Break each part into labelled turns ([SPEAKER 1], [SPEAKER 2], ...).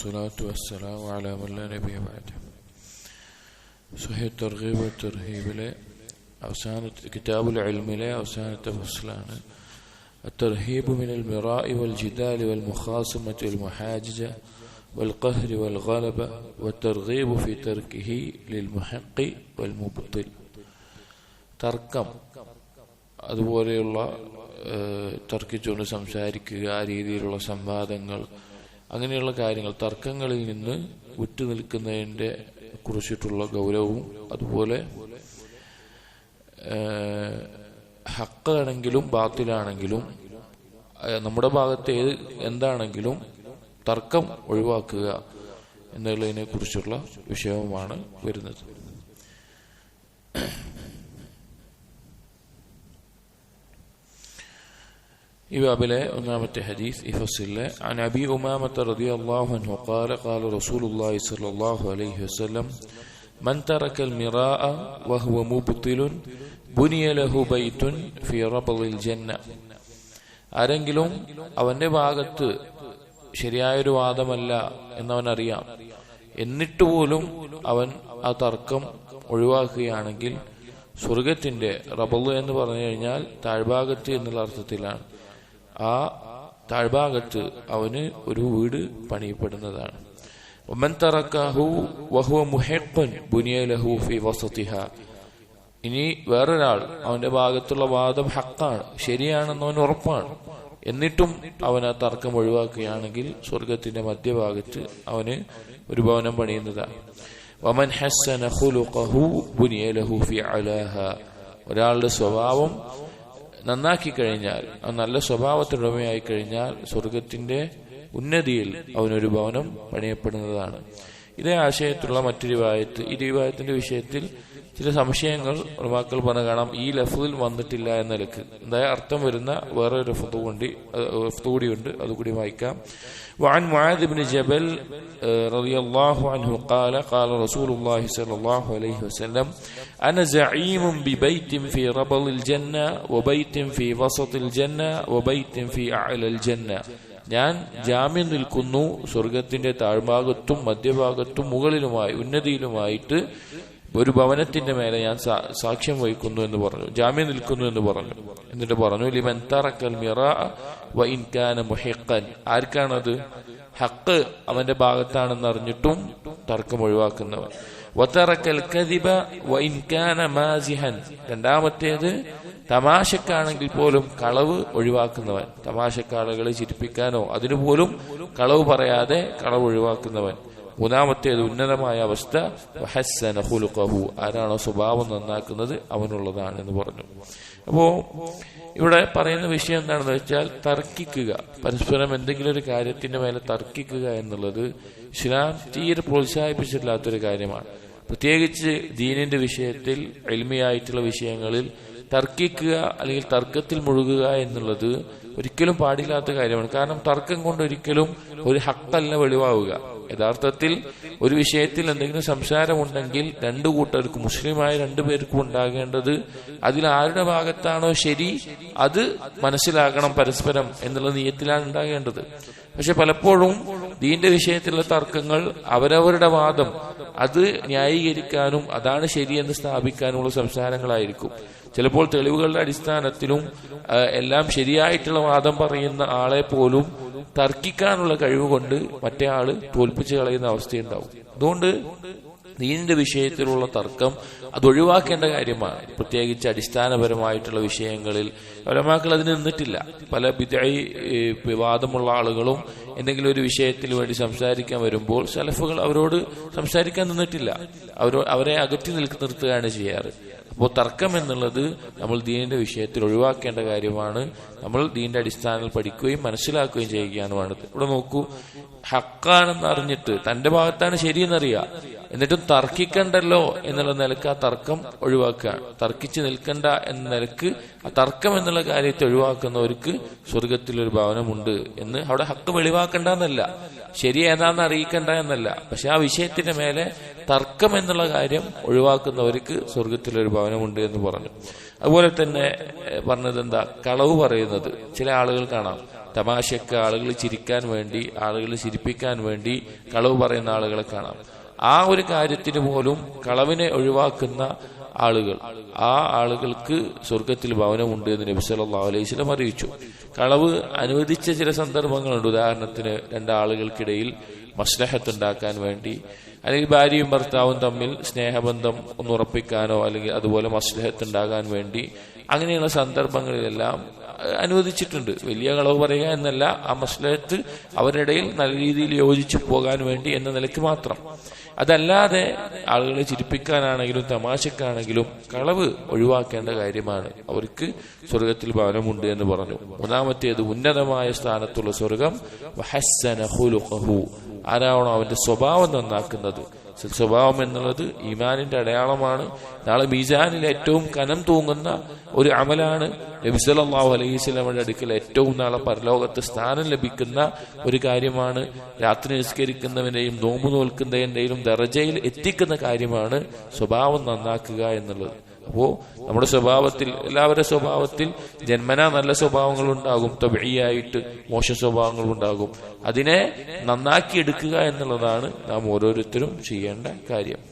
[SPEAKER 1] والصلاة والسلام على من لا نبي بعده സുഹൈ തർഹീബ് തർഹീബിലെ അവസാന കിതാബുൽ ഇൽമിലെ അവസാനത്തെ ഫസ്ലാണ് الترهيب من المراء والجدال والمخاصمة والمحاججة والقهر والغلبة والترغيب في تركه للمحق والمبطل തർക്കം അതുപോലെയുള്ള ഏഹ്, തർക്കിച്ചുകൊണ്ട് സംസാരിക്കുക ആ രീതിയിലുള്ള സംവാദങ്ങൾ അങ്ങനെയുള്ള കാര്യങ്ങൾ തർക്കങ്ങളിൽ നിന്ന് വിട്ടുനിൽക്കുന്നതിന്റെ കുറിച്ചിട്ടുള്ള ഗൗരവവും അതുപോലെ ഹക്കാണെങ്കിലും ബാത്തിലാണെങ്കിലും നമ്മുടെ ഭാഗത്ത് ഏത് എന്താണെങ്കിലും തർക്കം ഒഴിവാക്കുക എന്നുള്ളതിനെ കുറിച്ചുള്ള വിഷയവുമാണ് വരുന്നത്. ഈ ബാബിലെ ഒന്നാമത്തെ ഹദീസ് ഈ ഫസിലെ عن أبي أمامة رضي الله عنه قال قال رسول الله صلى الله عليه وسلم من ترك المراء وهو مبطل بني له بيت في ربض الجنة ആരെങ്കിലും അവന്റെ ഭാഗത്ത് ശരിയായൊരു വാദമല്ല എന്നവൻ അറിയാം എന്നിട്ട് പോലും അവൻ ആ തർക്കം ഒഴിവാക്കുകയാണെങ്കിൽ സ്വർഗത്തിന്റെ റബള് എന്ന് പറഞ്ഞു കഴിഞ്ഞാൽ താഴ്ഭാഗത്ത് എന്നുള്ള അർത്ഥത്തിലാണ് ആ താഴ്ഭാഗത്ത് അവന് ഒരു വീട് പണിയപ്പെടുന്നതാണ്. ഇനി വേറൊരാൾ അവന്റെ ഭാഗത്തുള്ള വാദം ഹക്കാണ് ശരിയാണെന്ന് അവൻ ഉറപ്പാണ്. എന്നിട്ടും അവൻ ആ തർക്കം ഒഴിവാക്കുകയാണെങ്കിൽ സ്വർഗത്തിന്റെ മധ്യഭാഗത്ത് അവന് ഒരു ഭവനം പണിയുന്നതാണ് വമൻ ഹസ്സന ഒരാളുടെ സ്വഭാവം നന്നാക്കി കഴിഞ്ഞാൽ ആ നല്ല സ്വഭാവത്തിനുടമയായി കഴിഞ്ഞാൽ സ്വർഗത്തിന്റെ ഉന്നതിയിൽ അവനൊരു ഭവനം പണിയപ്പെടുന്നതാണ്. ഇതേ ആശയത്തുള്ള മറ്റൊരു വായത്ത് ഈ രൂപായത്തിന്റെ വിഷയത്തിൽ ചില സംശയങ്ങൾ ഉറവാക്കൾ പറഞ്ഞ കാണാം ഈ ലഫ്ദിൽ വന്നിട്ടില്ല എന്ന നിലക്ക് എന്തായ അർത്ഥം വരുന്ന വേറെ ഒരു ഫതു കൊണ്ട് കൂടിയുണ്ട് അതുകൂടി വായിക്കാം وعن معاذ بن جبل آه، رضي الله عنه قال قال رسول الله صلى الله عليه وسلم أنا زعيم ببيت في ربل الجنة وبيت في وسط الجنة وبيت في أعلى الجنة ഞാൻ ജാമ്യം നിൽക്കുന്നു സ്വർഗത്തിന്റെ താഴ്ഭാഗത്തും മധ്യഭാഗത്തും മുകളിലുമായി ഉന്നതിയിലുമായിട്ട് ഒരു ഭവനത്തിന്റെ മേലെ ഞാൻ സാക്ഷ്യം വഹിക്കുന്നു എന്ന് പറഞ്ഞു. ജാമ്യം നിൽക്കുന്നു എന്ന് പറഞ്ഞു. എന്നിട്ട് പറഞ്ഞു മുഹിഖൻ. ആർക്കാണത്? ഹക്ക് അവന്റെ ഭാഗത്താണെന്ന് അറിഞ്ഞിട്ടും തർക്കം മാസിഹൻ. രണ്ടാമത്തേത് തമാശക്കാണെങ്കിൽ പോലും കളവ് ഒഴിവാക്കുന്നവൻ. തമാശക്കാളുകളെ ചിരിപ്പിക്കാനോ അതിനു പോലും കളവ് പറയാതെ കളവ് ഒഴിവാക്കുന്നവൻ. മൂന്നാമത്തേത് ഉന്നതമായ അവസ്ഥ. വഹസ്സന ഖുലുഖഹു. ആരാണോ സ്വഭാവം നന്നാക്കുന്നത് അവനുള്ളതാണ് എന്ന് പറഞ്ഞു. അപ്പോ ഇവിടെ പറയുന്ന വിഷയം എന്താണെന്ന് വെച്ചാൽ തർക്കിക്കുക. പരസ്പരം എന്തെങ്കിലും ഒരു കാര്യത്തിന്റെ മേലെ തർക്കിക്കുക എന്നുള്ളത് ഇസ്ലാം തീരെ പ്രോത്സാഹിപ്പിച്ചിട്ടില്ലാത്തൊരു കാര്യമാണ്. പ്രത്യേകിച്ച് ദീനിന്റെ വിഷയത്തിൽ എളിമയായിട്ടുള്ള വിഷയങ്ങളിൽ തർക്കിക്കുക അല്ലെങ്കിൽ തർക്കത്തിൽ മുഴുകുക എന്നുള്ളത് ഒരിക്കലും പാടില്ലാത്ത കാര്യമാണ്. കാരണം തർക്കം കൊണ്ട് ഒരിക്കലും ഒരു ഹക്കല്ല വെളിവാവുക. യഥാർത്ഥത്തിൽ ഒരു വിഷയത്തിൽ എന്തെങ്കിലും സംസാരമുണ്ടെങ്കിൽ രണ്ടു കൂട്ടർക്കും മുസ്ലിമായ രണ്ടു പേർക്കും ഉണ്ടാകേണ്ടത് അതിൽ ആരുടെ ഭാഗത്താണോ ശരി അത് മനസ്സിലാക്കണം പരസ്പരം എന്നുള്ള നീയത്തിലാണ് ഉണ്ടാകേണ്ടത്. പക്ഷെ പലപ്പോഴും ദീന്റെ വിഷയത്തിലുള്ള തർക്കങ്ങൾ അവരവരുടെ വാദം അത് ന്യായീകരിക്കാനും അതാണ് ശരിയെന്ന് സ്ഥാപിക്കാനുമുള്ള സംസാരങ്ങളായിരിക്കും. ചിലപ്പോൾ തെളിവുകളുടെ അടിസ്ഥാനത്തിലും എല്ലാം ശരിയായിട്ടുള്ള വാദം പറയുന്ന ആളെ പോലും തർക്കിക്കാനുള്ള കഴിവ് കൊണ്ട് മറ്റേ ആൾ തോൽപ്പിച്ചു കളയുന്ന അവസ്ഥയുണ്ടാവും. അതുകൊണ്ട് ദീനിന്റെ വിഷയത്തിലുള്ള തർക്കം അത് ഒഴിവാക്കേണ്ട കാര്യമാണ്. പ്രത്യേകിച്ച് അടിസ്ഥാനപരമായിട്ടുള്ള വിഷയങ്ങളിൽ ഒരമാക്കൾ അതിന് നിന്നിട്ടില്ല. പല വിദായി വിവാദമുള്ള ആളുകളും എന്തെങ്കിലും ഒരു വിഷയത്തിന് വേണ്ടി സംസാരിക്കാൻ വരുമ്പോൾ സലഫുകൾ അവരോട് സംസാരിക്കാൻ നിന്നിട്ടില്ല. അവരോ അവരെ അകറ്റി നിൽക്ക് നിർത്തുകയാണ് ചെയ്യാറ്. അപ്പോൾ തർക്കം എന്നുള്ളത് നമ്മൾ ദീനിന്റെ വിഷയത്തിൽ ഒഴിവാക്കേണ്ട കാര്യമാണ്. നമ്മൾ ദീനിന്റെ അടിസ്ഥാനത്തിൽ പഠിക്കുകയും മനസ്സിലാക്കുകയും ചെയ്യുകയാണ് വേണ്ടത്. ഇവിടെ നോക്കൂ ഹക്കാണെന്ന് അറിഞ്ഞിട്ട് തന്റെ ഭാഗത്താണ് ശരിയെന്നറിയാം എന്നിട്ടും തർക്കിക്കണ്ടല്ലോ എന്നുള്ള നിലയ്ക്ക് ആ തർക്കം ഒഴിവാക്കുകയാണ് തർക്കിച്ച് നിൽക്കണ്ട എന്ന നിലയ്ക്ക് ആ തർക്കം എന്നുള്ള കാര്യത്തെ ഒഴിവാക്കുന്നവർക്ക് സ്വർഗത്തിൽ ഒരു ഭവനമുണ്ട് എന്ന് അവിടെ ഹക്ക് വെളിവാക്കണ്ട എന്നല്ല. ശരി ഏതാണെന്ന് അറിയിക്കണ്ട എന്നല്ല. പക്ഷെ ആ വിഷയത്തിന്റെ മേലെ തർക്കം എന്നുള്ള കാര്യം ഒഴിവാക്കുന്നവർക്ക് സ്വർഗത്തിൽ ഒരു ഭവനമുണ്ട് എന്ന് പറഞ്ഞു. അതുപോലെ തന്നെ പറഞ്ഞത് എന്താ കളവ് പറയുന്നത്. ചില ആളുകൾ കാണാം. തമാശക്ക് ആളുകൾ ചിരിക്കാൻ വേണ്ടി ആളുകൾ ചിരിപ്പിക്കാൻ വേണ്ടി കളവ് പറയുന്ന ആളുകളെ കാണാം. ആ ഒരു കാര്യത്തിന് പോലും കളവിനെ ഒഴിവാക്കുന്ന ആളുകൾ ആ ആളുകൾക്ക് സ്വർഗത്തിൽ ഭവനമുണ്ട് എന്ന് നബി സല്ലാ അലൈഹി വസല്ലം അറിയിച്ചു. കളവ് അനുവദിച്ച ചില സന്ദർഭങ്ങളുണ്ട്. ഉദാഹരണത്തിന് രണ്ടാളുകൾക്കിടയിൽ മസ്ലഹത്ത് ഉണ്ടാക്കാൻ വേണ്ടി അല്ലെങ്കിൽ ഭാര്യയും ഭർത്താവും തമ്മിൽ സ്നേഹബന്ധം ഒന്ന് ഉറപ്പിക്കാനോ അല്ലെങ്കിൽ അതുപോലെ മസ്ലഹത്തുണ്ടാകാൻ വേണ്ടി അങ്ങനെയുള്ള സന്ദർഭങ്ങളിലെല്ലാം അനുവദിച്ചിട്ടുണ്ട്. വലിയ കളവ് പറയുക എന്നല്ല ആ മസ്ലഹത്ത് അവരിടയിൽ നല്ല രീതിയിൽ യോജിച്ചു പോകാൻ വേണ്ടി എന്ന നിലയ്ക്ക് മാത്രം. അതല്ലാതെ ആളുകളെ ചിരിപ്പിക്കാനാണെങ്കിലും തമാശക്കാണെങ്കിലും കളവ് ഒഴിവാക്കേണ്ട കാര്യമാണ്. അവർക്ക് സ്വർഗത്തിൽ ഭവനമുണ്ട് എന്ന് പറഞ്ഞു. മൂന്നാമത്തേത് ഉന്നതമായ സ്ഥാനത്തുള്ള സ്വർഗം. ആരാണോ അവന്റെ സ്വഭാവം നന്നാക്കുന്നത്. സ്വഭാവം എന്നുള്ളത് ഈമാനിന്റെ അടയാളമാണ്. നാളെ മീസാനിൽ ഏറ്റവും കനം തൂങ്ങുന്ന ഒരു അമലാണ് നബിസലാഹു അലൈഹി സ്വലമയുടെ അടുക്കൽ ഏറ്റവും നാളെ പരലോകത്ത് സ്ഥാനം ലഭിക്കുന്ന ഒരു കാര്യമാണ്. രാത്രി നിസ്കരിക്കുന്നവന്റെയും നോമ്പ് നോൽക്കുന്നതിന്റെയും ദറജയിൽ എത്തിക്കുന്ന കാര്യമാണ് സ്വഭാവം നന്നാക്കുക എന്നുള്ളത്. അപ്പോ നമ്മുടെ സ്വഭാവത്തിൽ എല്ലാവരുടെ സ്വഭാവത്തിൽ ജന്മനാ നല്ല സ്വഭാവങ്ങൾ ഉണ്ടാകും തൊബിയായിട്ട് മോശ സ്വഭാവങ്ങൾ ഉണ്ടാകും അതിനെ നന്നാക്കി എടുക്കുക എന്നുള്ളതാണ് നാം ഓരോരുത്തരും ചെയ്യേണ്ട കാര്യം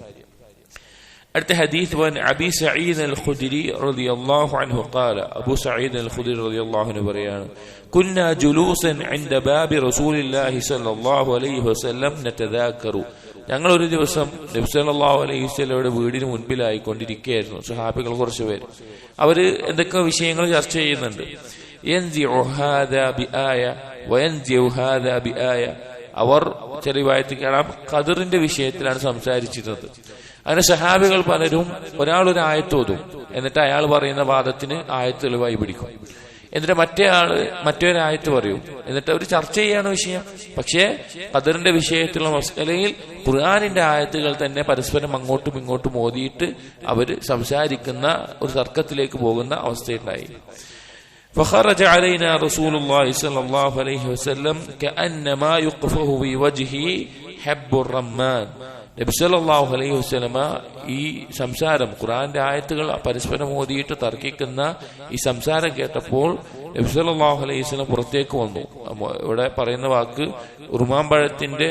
[SPEAKER 1] അടുത്ത ഹദീസ് വൻ അബി സഈദ് അൽ ഖുദരി റളിയല്ലാഹു അൻഹു ഖാല അബൂ സഈദ് അൽ ഖുദരി റളിയല്ലാഹു അൻഹു പറയാണ് കുന്ന ജുലൂസൻ عند باب رسول الله صلى الله عليه وسلم نتذاكر ഞങ്ങൾ ഒരു ദിവസം നബ്സല്ലാഹു അലൈഹിസ്ലയുടെ വീടിന് മുൻപിലായിക്കൊണ്ടിരിക്കുകയായിരുന്നു സുഹാബികൾ കുറച്ച് പേര്. അവർ എന്തൊക്കെ വിഷയങ്ങൾ ചർച്ച ചെയ്യുന്നുണ്ട്? അവർ ചെറിവായത്തിൽ കേടാം ഖദറിന്റെ വിഷയത്തിലാണ് സംസാരിച്ചിരുന്നത്. അങ്ങനെ സഹാബികൾ പലരും ഒരാൾ ഒരു ആയത്തോതും എന്നിട്ട് അയാൾ പറയുന്ന വാദത്തിന് ആയത്തെളിവായി പിടിക്കും. എന്നിട്ട് മറ്റേ ആള് മറ്റൊരായത്ത് പറയും എന്നിട്ട് അവർ ചർച്ച ചെയ്യാണ് വിഷയം പക്ഷേ ഖദറിന്റെ വിഷയത്തിലുള്ള മസ്കലയിൽ ഖുർആാനിന്റെ ആയത്തുകൾ തന്നെ പരസ്പരം അങ്ങോട്ടും ഇങ്ങോട്ടും ഓതിയിട്ട് അവര് സംസാരിക്കുന്ന ഒരു തർക്കത്തിലേക്ക് പോകുന്ന അവസ്ഥയുണ്ടായി فخرج علينا رسول الله صلى الله عليه وسلم كأنما يقفه في وجهه حب الرمان നബി സല്ലല്ലാഹു അലൈഹി വസ്ലമ ഈ സംസാരം ഖുറാന്റെ ആയത്തുകൾ പരസ്പരം ഓതിയിട്ട് തർക്കിക്കുന്ന ഈ സംസാരം കേട്ടപ്പോൾ നബി സല്ലല്ലാഹു അലൈഹി വസ്ലം പുറത്തേക്ക് വന്നു. ഇവിടെ പറയുന്ന വാക്ക് ഉറുമാമ്പഴത്തിന്റെ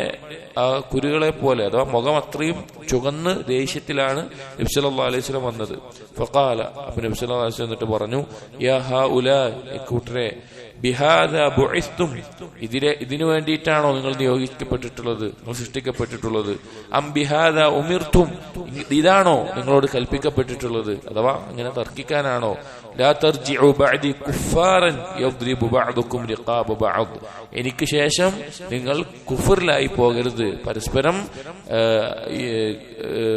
[SPEAKER 1] ആ കുരുകളെ പോലെ അഥവാ മുഖം അത്രയും ചുവന്ന് ദേഷ്യത്തിലാണ് നബി സല്ലല്ലാഹു അലൈഹി സ്വലം വന്നത്. ഫക്കാല അപ്പൊ നബ്സല്ലാ അലൈഹി എന്നിട്ട് പറഞ്ഞു യാ ഹാ ഉല കൂട്ടരെ ബിഹാദ ബുഇസ്തും. ഇതിലെ ഇതിനു വേണ്ടിയിട്ടാണോ നിങ്ങൾ നിയോഗിക്കപ്പെട്ടിട്ടുള്ളത് നിങ്ങൾ സൃഷ്ടിക്കപ്പെട്ടിട്ടുള്ളത്? അം ബിഹാദ ഉമിർത്തും ഇതാണോ നിങ്ങളോട് കൽപ്പിക്കപ്പെട്ടിട്ടുള്ളത്? അഥവാ ഇങ്ങനെ തർക്കിക്കാനാണോ? എനിക്ക് ശേഷം നിങ്ങൾ കുഫറിലായി പോകരുത്. പരസ്പരം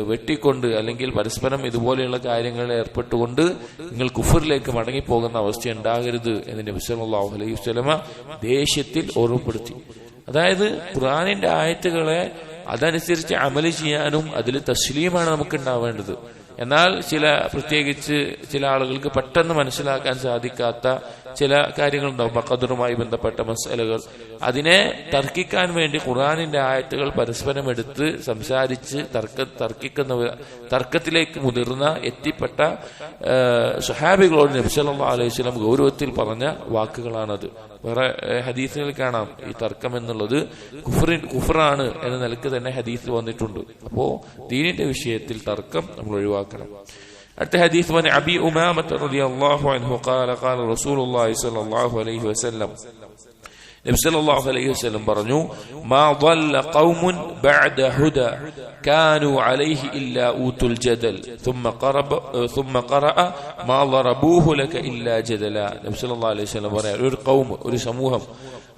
[SPEAKER 1] വെട്ടിക്കൊണ്ട് അല്ലെങ്കിൽ പരസ്പരം ഇതുപോലെയുള്ള കാര്യങ്ങളിൽ ഏർപ്പെട്ടുകൊണ്ട് നിങ്ങൾ കുഫറിലേക്ക് മടങ്ങിപ്പോകുന്ന അവസ്ഥ ഉണ്ടാകരുത് എന്ന് നബി സല്ലല്ലാഹു അലൈഹി വസല്ലമ ദേഷ്യത്തിൽ ഓർമ്മപ്പെടുത്തി. അതായത് ഖുറാനിന്റെ ആയത്തുകളെ അതനുസരിച്ച് അമൽ ചെയ്യാനും അതിൽ തസ്ലീമാണ് നമുക്ക് ഉണ്ടാവേണ്ടത് എന്നാൽ ചില പ്രത്യേകിച്ച് ചില ആളുകൾക്ക് പെട്ടെന്ന് മനസ്സിലാക്കാൻ സാധിക്കാത്ത ചില കാര്യങ്ങളുണ്ടാവും. ബക്കദറുമായി ബന്ധപ്പെട്ട മസലകൾ. അതിനെ തർക്കിക്കാൻ വേണ്ടി ഖുറാനിന്റെ ആയത്തുകൾ പരസ്പരം എടുത്ത് സംസാരിച്ച് തർക്ക തർക്കിക്കുന്ന തർക്കത്തിലേക്ക് മുതിർന്ന എത്തിപ്പെട്ട സുഹാബികളോട് നബ്സല്ലാ അലൈഹി സ്വലം ഗൗരവത്തിൽ പറഞ്ഞ വാക്കുകളാണത്. വേറെ ഏഹ്, കാണാം. ഈ തർക്കം എന്നുള്ളത് കുഫറിൻ കുഫറാണ് എന്ന നിലയ്ക്ക് തന്നെ ഹദീസിൽ വന്നിട്ടുണ്ട്. അപ്പോ ദീനിന്റെ വിഷയത്തിൽ തർക്കം നമ്മൾ ഒഴിവാക്കണം. അടുത്ത ഹദീസ് വൻ അബി ഉമാമത്ത് റളിയല്ലാഹു അൻഹു ഖാല ഖാല റസൂലുള്ളാഹി സ്വല്ലല്ലാഹു അലൈഹി വസല്ലം നബി സല്ലല്ലാഹു അലൈഹി വസല്ലം പറഞ്ഞു മാ ضل قوم بعد هدى كانوا عليه الا اوتوا الجدل ثم قرب ثم قرأ ما ضربوه لك الا جدلا നബി സല്ലല്ലാഹു അലൈഹി വസല്ലം പറയാ ഒരു ഖൗം ഒരു സമൂഹം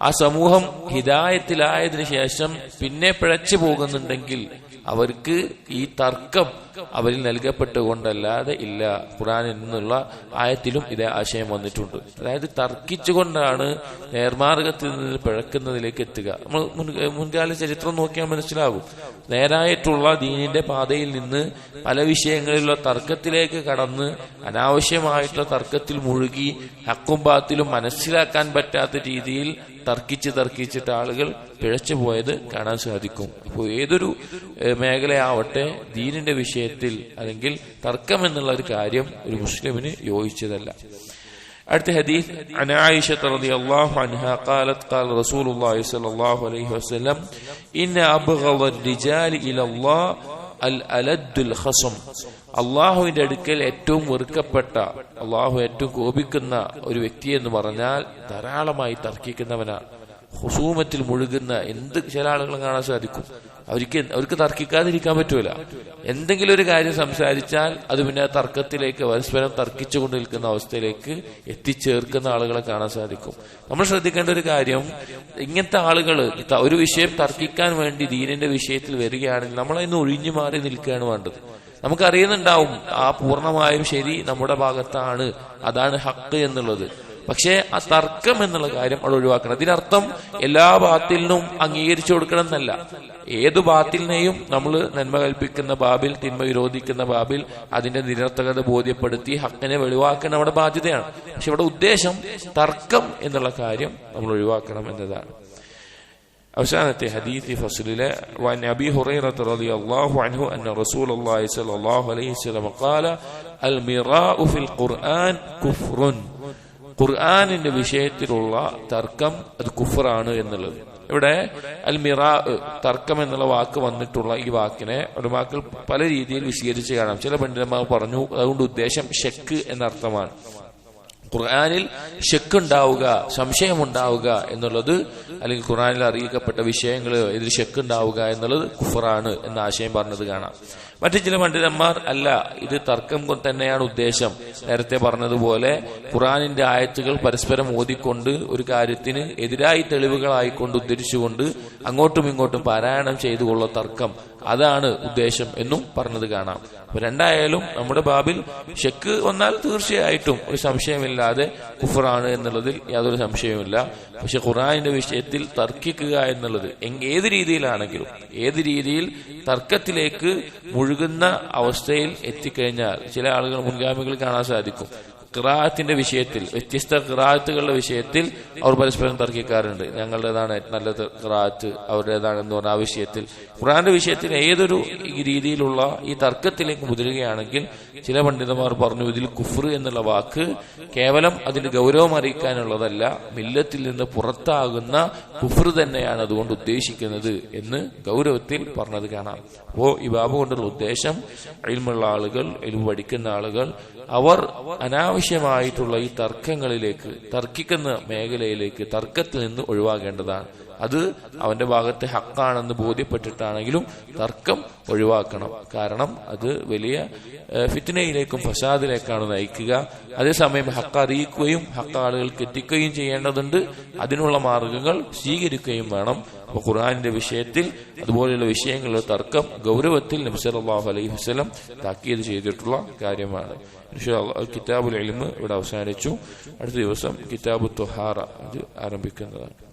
[SPEAKER 1] ആ സമൂഹം ഹിദായത്തിലായതിനു ശേഷം പിന്നെ പിഴച്ചു പോകുന്നുണ്ടെങ്കിൽ അവർക്ക് ഈ തർക്കം അവരിൽ നൽകപ്പെട്ടുകൊണ്ടല്ലാതെ ഇല്ല. ഖുറാനിൽ നിന്നുള്ള ആയത്തിലും ഇതേ ആശയം വന്നിട്ടുണ്ട്. അതായത് തർക്കിച്ചുകൊണ്ടാണ് നേർമാർഗത്തിൽ നിന്ന് പിഴക്കുന്നതിലേക്ക് എത്തുക. നമ്മൾ മുൻകാല ചരിത്രം നോക്കിയാൽ മനസ്സിലാകും. നേരായിട്ടുള്ള ദീനിന്റെ പാതയിൽ നിന്ന് പല വിഷയങ്ങളിലുള്ള തർക്കത്തിലേക്ക് കടന്ന് അനാവശ്യമായിട്ടുള്ള തർക്കത്തിൽ മുഴുകി ഹക്കും ബാത്തിലും മനസ്സിലാക്കാൻ പറ്റാത്ത രീതിയിൽ തർക്കിച്ച് തർക്കിച്ചിട്ട് ആളുകൾ പിഴച്ചു പോയത് കാണാൻ സാധിക്കും അപ്പോൾ ഏതൊരു ഏഹ്, മേഖലയാവട്ടെ ദീനിന്റെ വിഷയത്തിൽ അല്ലെങ്കിൽ തർക്കം എന്നുള്ള ഒരു കാര്യം ഒരു മുസ്ലിമിന് യോജിച്ചതല്ല അടുത്ത ഹദീസ് عن عائشة رضي الله عنها قالت قال رسول الله صلى الله عليه وسلم إن أبغض الرجال إلى الله അൽ അലദ്ദുൽ ഹസും അള്ളാഹുവിന്റെ അടുക്കൽ ഏറ്റവും വെറുക്കപ്പെട്ട അള്ളാഹു ഏറ്റവും കോപിക്കുന്ന ഒരു വ്യക്തി എന്ന് പറഞ്ഞാൽ ധാരാളമായി തർക്കിക്കുന്നവനാണ് ഹുസൂമത്തിൽ മുഴുകുന്ന എന്ത് ചില ആളുകളും കാണാൻ സാധിക്കും? അവർക്ക് അവർക്ക് തർക്കിക്കാതിരിക്കാൻ പറ്റൂല. എന്തെങ്കിലും ഒരു കാര്യം സംസാരിച്ചാൽ അത് പിന്നെ തർക്കത്തിലേക്ക് പരസ്പരം തർക്കിച്ചുകൊണ്ട് നിൽക്കുന്ന അവസ്ഥയിലേക്ക് എത്തിച്ചേർക്കുന്ന ആളുകളെ കാണാൻ സാധിക്കും. നമ്മൾ ശ്രദ്ധിക്കേണ്ട ഒരു കാര്യം ഇങ്ങനത്തെ ആളുകൾ ഒരു വിഷയം തർക്കിക്കാൻ വേണ്ടി ദീനിന്റെ വിഷയത്തിൽ വരികയാണെങ്കിൽ നമ്മളതിന്ന് ഒഴിഞ്ഞു മാറി നിൽക്കുകയാണ് വേണ്ടത്. നമുക്കറിയുന്നുണ്ടാവും ആ പൂർണമായും ശരി നമ്മുടെ ഭാഗത്താണ് അതാണ് ഹക്ക് എന്നുള്ളത്. പക്ഷേ ആ തർക്കം എന്നുള്ള കാര്യം അവിടെ ഒഴിവാക്കണം ഇതിനർത്ഥം എല്ലാ ബാത്തിലിനും അംഗീകരിച്ചു കൊടുക്കണം എന്നല്ല ഏത് ബാത്തിലിനെയും നമ്മൾ നന്മ കൽപ്പിക്കുന്ന ബാബിൽ തിന്മ വിരോധിക്കുന്ന ബാബിൽ അതിന്റെ നിരർത്ഥകത ബോധ്യപ്പെടുത്തി ഹക്കിനെ വെളിവാക്കാൻ നമ്മുടെ ബാധ്യതയാണ് പക്ഷെ ഇവിടെ ഉദ്ദേശം തർക്കം എന്നുള്ള കാര്യം നമ്മൾ ഒഴിവാക്കണം എന്നതാണ് അവസാനത്തെ ഹദീസ് ഫസ്ലിലെ وعن أبي هريرة رضي الله عنه أن رسول الله صلى الله عليه وسلم قال المراء في القرآن كفر ഖുർആാനിന്റെ വിഷയത്തിലുള്ള തർക്കം അത് കുഫറാണ് എന്നുള്ളത്. ഇവിടെ അൽ മിറാ തർക്കം എന്നുള്ള വാക്ക് വന്നിട്ടുള്ള ഈ വാക്കിനെ ഉടമാക്കൾ പല രീതിയിൽ വിശീകരിച്ച് കാണാം. ചില പണ്ഡിതന്മാർ പറഞ്ഞു അതുകൊണ്ട് ഉദ്ദേശം ഷെക്ക് എന്നർത്ഥമാണ്. ഖുർആാനിൽ ഷെക്ക് ഉണ്ടാവുക എന്നുള്ളത് അല്ലെങ്കിൽ ഖുർആാനിൽ അറിയിക്കപ്പെട്ട വിഷയങ്ങൾ ഇതിൽ ഷെക്ക് ഉണ്ടാവുക എന്നുള്ളത് കുഫറാണ് എന്ന ആശയം പറഞ്ഞത് കാണാം. മറ്റു ചില പണ്ഡിതന്മാർ അല്ല ഇത് തർക്കം തന്നെയാണ് ഉദ്ദേശം. നേരത്തെ പറഞ്ഞതുപോലെ ഖുറാനിന്റെ ആയത്തുകൾ പരസ്പരം ഓതിക്കൊണ്ട് ഒരു കാര്യത്തിന് എതിരായി തെളിവുകളായിക്കൊണ്ട് ഉദ്ധരിച്ചുകൊണ്ട് അങ്ങോട്ടും ഇങ്ങോട്ടും പാരായണം ചെയ്തുകൊള്ള തർക്കം. അതാണ് ഉദ്ദേശം എന്നും പറഞ്ഞത് കാണാം. അപ്പൊ രണ്ടായാലും നമ്മുടെ ബാബിൽ ഷെക്ക് വന്നാൽ തീർച്ചയായിട്ടും ഒരു സംശയമില്ലാതെ കുഫറാണ് എന്നുള്ളതിൽ യാതൊരു സംശയവുമില്ല. പക്ഷെ ഖുറാനിന്റെ വിഷയത്തിൽ തർക്കിക്കുക എന്നുള്ളത് ഏത് രീതിയിലാണെങ്കിലും ഏത് രീതിയിൽ തർക്കത്തിലേക്ക് മുഴുകുന്ന അവസ്ഥയിൽ എത്തിക്കഴിഞ്ഞാൽ ചില ആളുകൾ മുൻഗാമികൾ കാണാൻ സാധിക്കും. ഖിറാത്തിന്റെ വിഷയത്തിൽ വ്യത്യസ്ത ഖിറാത്തുകളുടെ വിഷയത്തിൽ അവർ പരസ്പരം തർക്കിക്കാറുണ്ട്. ഞങ്ങളുടേതാണ് നല്ലത് ഖിറാത്ത് അവരുടേതാണെന്ന് പറഞ്ഞ ആ വിഷയത്തിൽ. ഖുറാന്റെ വിഷയത്തിൽ ഏതൊരു രീതിയിലുള്ള ഈ തർക്കത്തിലേക്ക് മുതിരുകയാണെങ്കിൽ ചില പണ്ഡിതന്മാർ പറഞ്ഞു ഇതിൽ കുഫർ എന്നുള്ള വാക്ക് കേവലം അതിന് ഗൗരവം അറിയിക്കാനുള്ളതല്ല മില്ലത്തിൽ നിന്ന് പുറത്താകുന്ന കുഫർ തന്നെയാണ് അതുകൊണ്ട് ഉദ്ദേശിക്കുന്നത് എന്ന് ഗൗരവത്തിൽ പറഞ്ഞത് കാണാം. അപ്പോ ഈ ബാബു കൊണ്ടുള്ള ഉദ്ദേശം അഴിമുള്ള ആളുകൾ എലിവ് പഠിക്കുന്ന ആളുകൾ അവർ അനാവശ്യമായിട്ടുള്ള ഈ തർക്കങ്ങളിലേക്ക് തർക്കിക്കുന്ന മേഖലയിലേക്ക് തർക്കത്തിൽ നിന്ന് ഒഴിവാകേണ്ടതാണ്. അത് അവന്റെ ഭാഗത്തെ ഹക്കാണെന്ന് ബോധ്യപ്പെട്ടിട്ടാണെങ്കിലും തർക്കം ഒഴിവാക്കണം. കാരണം അത് വലിയ ഫിറ്റ്നയിലേക്കും ഫസാദിലേക്കാണ് നയിക്കുക. അതേസമയം ഹക്ക് അറിയിക്കുകയും ഹക്ക് ആളുകൾക്ക് എത്തിക്കുകയും ചെയ്യേണ്ടതുണ്ട്. അതിനുള്ള മാർഗങ്ങൾ സ്വീകരിക്കുകയും വേണം. അപ്പൊ ഖുർആാനിന്റെ വിഷയത്തിൽ അതുപോലെയുള്ള വിഷയങ്ങളിലെ തർക്കം ഗൗരവത്തിൽ നബ്സലാഹു അലൈഹി വസ്ലം താക്കീത് ചെയ്തിട്ടുള്ള കാര്യമാണ്. കിതാബുൽ എലിമ് ഇവിടെ അവസാനിച്ചു. അടുത്ത ദിവസം കിതാബു തൊഹാറ ആരംഭിക്കുന്നതാണ്.